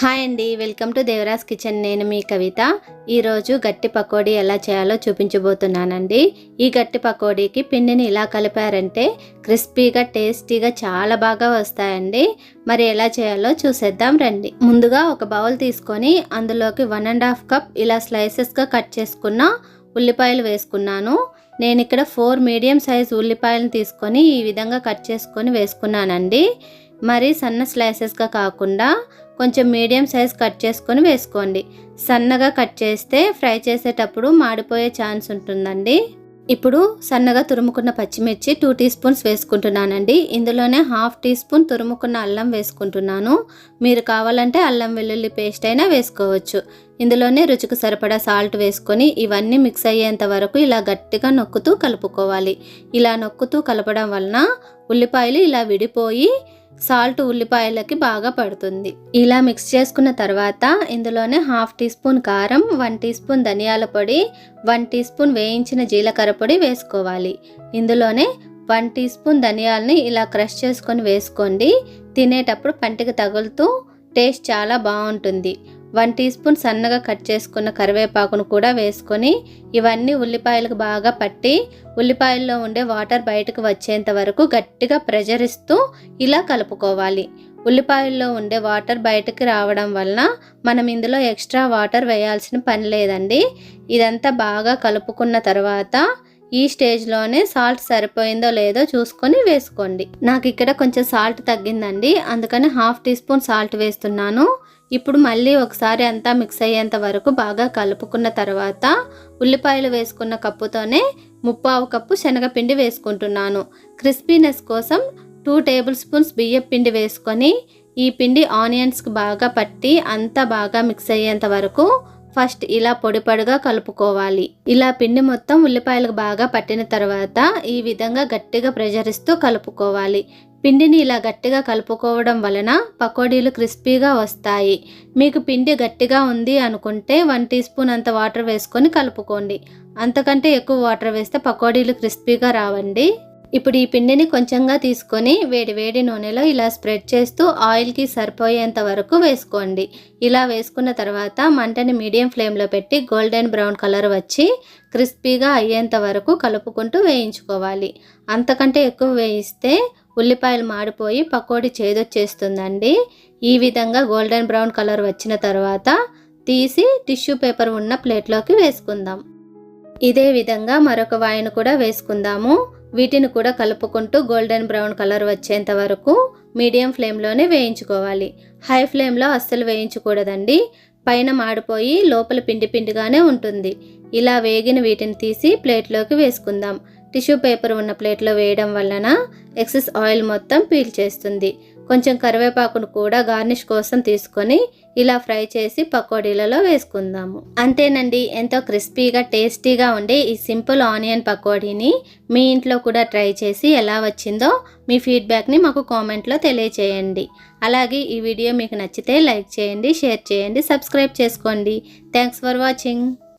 Hi అండి welcome to Devaraj kitchen. నేను మీ కవిత. ఈరోజు గట్టి పకోడీ ఎలా చేయాలో చూపించబోతున్నానండి. ఈ గట్టి పకోడీకి పిండిని ఇలా కలిపారంటే క్రిస్పీగా టేస్టీగా చాలా బాగా వస్తాయండి. మరి ఎలా చేయాలో చూసేద్దాం రండి. ముందుగా ఒక బౌల్ తీసుకొని అందులోకి వన్ అండ్ హాఫ్ కప్ ఇలా స్లైసెస్గా కట్ చేసుకున్న ఉల్లిపాయలు వేసుకున్నాను. నేను ఇక్కడ ఫోర్ మీడియం సైజ్ ఉల్లిపాయలను తీసుకొని ఈ విధంగా కట్ చేసుకొని వేసుకున్నానండి. మరి సన్న స్లైసెస్గా కాకుండా కొంచెం మీడియం సైజ్ కట్ చేసుకొని వేసుకోండి. సన్నగా కట్ చేస్తే ఫ్రై చేసేటప్పుడు మాడిపోయే ఛాన్స్ ఉంటుందండి. ఇప్పుడు సన్నగా తురుముకున్న పచ్చిమిర్చి టూ టీ స్పూన్స్ వేసుకుంటున్నానండి. ఇందులోనే హాఫ్ టీ స్పూన్ తురుముకున్న అల్లం వేసుకుంటున్నాను. మీరు కావాలంటే అల్లం వెల్లుల్లి పేస్ట్ అయినా వేసుకోవచ్చు. ఇందులోనే రుచికి సరిపడా సాల్ట్ వేసుకొని ఇవన్నీ మిక్స్ అయ్యేంత వరకు ఇలా గట్టిగా నొక్కుతూ కలుపుకోవాలి. ఇలా నొక్కుతూ కలపడం వలన ఉల్లిపాయలు ఇలా విడిపోయి సాల్ట్ ఉల్లిపాయలకి బాగా పడుతుంది. ఇలా మిక్స్ చేసుకున్న తర్వాత ఇందులోనే హాఫ్ టీ స్పూన్ కారం వన్ టీ స్పూన్ ధనియాల పొడి వన్ టీ స్పూన్ వేయించిన జీలకర్ర పొడి వేసుకోవాలి. ఇందులోనే వన్ టీ స్పూన్ ధనియాలని ఇలా క్రష్ చేసుకొని వేసుకోండి. తినేటప్పుడు పంటికి తగులుతూ టేస్ట్ చాలా బాగుంటుంది. వన్ టీ స్పూన్ సన్నగా కట్ చేసుకున్న కరివేపాకును కూడా వేసుకొని ఇవన్నీ ఉల్లిపాయలకు బాగా పట్టి ఉల్లిపాయల్లో ఉండే వాటర్ బయటకు వచ్చేంత వరకు గట్టిగా ప్రెజర్ ఇస్తూ ఇలా కలుపుకోవాలి. ఉల్లిపాయల్లో ఉండే వాటర్ బయటకు రావడం వలన మనం ఇందులో ఎక్స్ట్రా వాటర్ వేయాల్సిన పని లేదండి. ఇదంతా బాగా కలుపుకున్న తర్వాత ఈ స్టేజ్లోనే సాల్ట్ సరిపోయిందో లేదో చూసుకొని వేసుకోండి. నాకు ఇక్కడ కొంచెం సాల్ట్ తగ్గిందండి. అందుకని హాఫ్ టీ స్పూన్ సాల్ట్ వేస్తున్నాను. ఇప్పుడు మళ్ళీ ఒకసారి అంతా మిక్స్ అయ్యేంత వరకు బాగా కలుపుకున్న తర్వాత ఉల్లిపాయలు వేసుకున్న కప్పుతోనే ముప్పావు కప్పు శనగపిండి వేసుకుంటున్నాను. క్రిస్పీనెస్ కోసం టూ టేబుల్ స్పూన్స్ బియ్యం పిండి వేసుకొని ఈ పిండి ఆనియన్స్కి బాగా పట్టి అంతా బాగా మిక్స్ అయ్యేంత వరకు ఫస్ట్ ఇలా పొడి పొడిగా కలుపుకోవాలి. ఇలా పిండి మొత్తం ఉల్లిపాయలకు బాగా పట్టిన తర్వాత ఈ విధంగా గట్టిగా ప్రెషర్ ఇస్తూ కలుపుకోవాలి. పిండిని ఇలా గట్టిగా కలుపుకోవడం వలన పకోడీలు క్రిస్పీగా వస్తాయి. మీకు పిండి గట్టిగా ఉంది అనుకుంటే వన్ టీ స్పూన్ అంత వాటర్ వేసుకొని కలుపుకోండి. అంతకంటే ఎక్కువ వాటర్ వేస్తే పకోడీలు క్రిస్పీగా రావండి. ఇప్పుడు ఈ పిండిని కొంచెంగా తీసుకొని వేడి వేడి నూనెలో ఇలా స్ప్రెడ్ చేస్తూ ఆయిల్కి సరిపోయేంత వరకు వేసుకోండి. ఇలా వేసుకున్న తర్వాత మంటని మీడియం ఫ్లేమ్లో పెట్టి గోల్డెన్ బ్రౌన్ కలర్ వచ్చి క్రిస్పీగా అయ్యేంత వరకు కలుపుకుంటూ వేయించుకోవాలి. అంతకంటే ఎక్కువ వేయిస్తే ఉల్లిపాయలు మాడిపోయి పకోడీ చేదొచ్చేస్తుందండి. ఈ విధంగా గోల్డెన్ బ్రౌన్ కలర్ వచ్చిన తర్వాత తీసి టిష్యూ పేపర్ ఉన్న ప్లేట్లోకి వేసుకుందాం. ఇదే విధంగా మరొక వాయిని కూడా వేసుకుందాము. వీటిని కూడా కలుపుకుంటూ గోల్డెన్ బ్రౌన్ కలర్ వచ్చేంత వరకు మీడియం ఫ్లేమ్లోనే వేయించుకోవాలి. హై ఫ్లేమ్లో అస్సలు వేయించకూడదండి. పైన మాడిపోయి లోపల పిండి పిండిగానే ఉంటుంది. ఇలా వేగిన వీటిని తీసి ప్లేట్లోకి వేసుకుందాం. టిష్యూ పేపర్ ఉన్న ప్లేట్లో వేయడం వలన ఎక్సెస్ ఆయిల్ మొత్తం పీల్ చేస్తుంది. కొంచెం కరివేపాకును కూడా గార్నిష్ కోసం తీసుకొని ఇలా ఫ్రై చేసి పకోడీలలో వేసుకుందాము. అంతేనండి ఎంతో క్రిస్పీగా టేస్టీగా ఉండే ఈ సింపుల్ ఆనియన్ పకోడీని మీ ఇంట్లో కూడా ట్రై చేసి ఎలా వచ్చిందో మీ ఫీడ్బ్యాక్ని మాకు కామెంట్లో తెలియచేయండి. అలాగే ఈ వీడియో మీకు నచ్చితే లైక్ చేయండి షేర్ చేయండి సబ్స్క్రైబ్ చేసుకోండి. Thanks for watching.